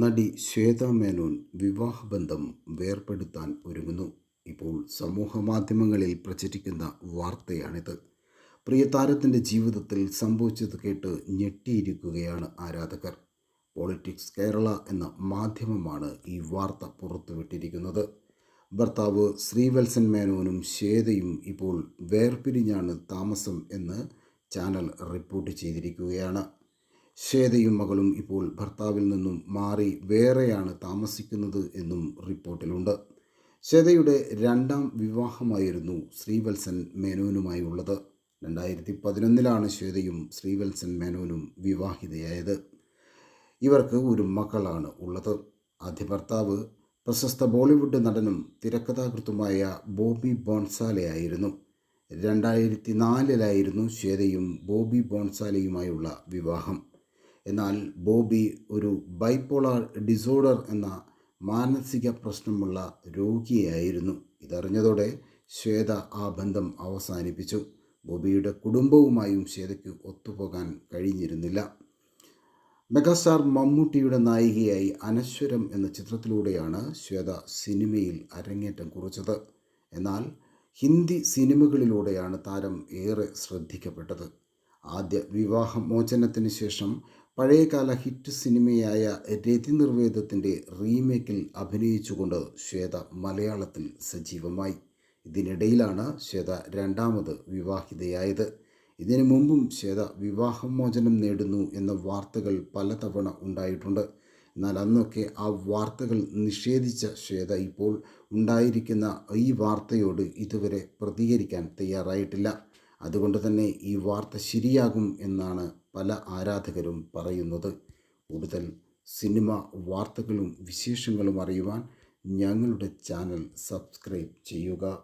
നടി ശ്വേത മേനോൻ വിവാഹബന്ധം വേർപെടുത്താൻ ഒരുങ്ങുന്നു. ഇപ്പോൾ സമൂഹ മാധ്യമങ്ങളിൽ പ്രചരിക്കുന്ന വാർത്തയാണിത്. പ്രിയ താരത്തിന്റെ ജീവിതത്തിൽ സംഭവിച്ചത് കേട്ട് ഞെട്ടിയിരിക്കുകയാണ് ആരാധകർ. പോളിറ്റിക്സ് കേരള എന്ന മാധ്യമമാണ് ഈ വാർത്ത പുറത്തുവിട്ടിരിക്കുന്നത്. ഭർത്താവ് ശ്രീവത്സൻ മേനോനും ശ്വേതയും ഇപ്പോൾ വേർപിരിഞ്ഞാണ് താമസം എന്ന് ചാനൽ റിപ്പോർട്ട് ചെയ്തിരിക്കുകയാണ്. ശ്വേതയും മകളും ഇപ്പോൾ ഭർത്താവിൽ നിന്നും മാറി വേറെയാണ് താമസിക്കുന്നത് എന്നും റിപ്പോർട്ടിലുണ്ട്. ശ്വേതയുടെ രണ്ടാം വിവാഹമായിരുന്നു ശ്രീവത്സൻ മേനോനുമായുള്ളത്. രണ്ടായിരത്തി പതിനൊന്നിലാണ് ശ്വേതയും ശ്രീവത്സൻ മേനോനും വിവാഹിതയായത്. ഇവർക്ക് ഒരു മകളാണ് ഉള്ളത്. ആദ്യ ഭർത്താവ് പ്രശസ്ത ബോളിവുഡ് നടനും തിരക്കഥാകൃത്തുമായ ബോബി ബോൺസാലയായിരുന്നു. രണ്ടായിരത്തി നാലിലായിരുന്നു ശ്വേതയും ബോബി ബോൺസാലയുമായുള്ള വിവാഹം. എന്നാൽ ബോബി ഒരു ബൈപ്പോളാർ ഡിസോർഡർ എന്ന മാനസിക പ്രശ്നമുള്ള രോഗിയായിരുന്നു ഇതറിഞ്ഞതോടെ ശ്വേത ആ ബന്ധം അവസാനിപ്പിച്ചു. ബോബിയുടെ കുടുംബവുമായും ശ്വേതയ്ക്ക് ഒത്തുപോകാൻ കഴിഞ്ഞിരുന്നില്ല. മെഗാസ്റ്റാർ മമ്മൂട്ടിയുടെ നായികയായി അനശ്വരം എന്ന ചിത്രത്തിലൂടെയാണ് ശ്വേത സിനിമയിൽ അരങ്ങേറ്റം കുറിച്ചത്. എന്നാൽ ഹിന്ദി സിനിമകളിലൂടെയാണ് താരം ഏറെ ശ്രദ്ധിക്കപ്പെട്ടത്. ആദ്യ വിവാഹമോചനത്തിന് ശേഷം പഴയകാല ഹിറ്റ് സിനിമയായ രതി നിർവേദത്തിന്റെ റീമേക്കിൽ അഭിനയിച്ചുകൊണ്ട് ശ്വേത മലയാളത്തിൽ സജീവമായി. ഇതിനിടയിലാണ് ശ്വേത രണ്ടാമത് വിവാഹിതയായത്. ഇതിനു മുമ്പും ശ്വേത വിവാഹമോചനം നേടുന്നു എന്ന വാർത്തകൾ പലതവണ ഉണ്ടായിട്ടുണ്ട്. എന്നാൽ അന്നൊക്കെ ആ വാർത്തകൾ നിഷേധിച്ച ശ്വേത ഇപ്പോൾ ഉണ്ടായിരിക്കുന്ന ഈ വാർത്തയോട് ഇതുവരെ പ്രതികരിക്കാൻ തയ്യാറായിട്ടില്ല. അതുകൊണ്ട് തന്നെ ഈ വാർത്ത ശരിയാകും എന്നാണ് പല ആരാധകരും പറയുന്നത്. കൂടുതൽ സിനിമ വാർത്തകളും വിശേഷങ്ങളും അറിയുവാൻ ഞങ്ങളുടെ ചാനൽ സബ്സ്ക്രൈബ് ചെയ്യുക.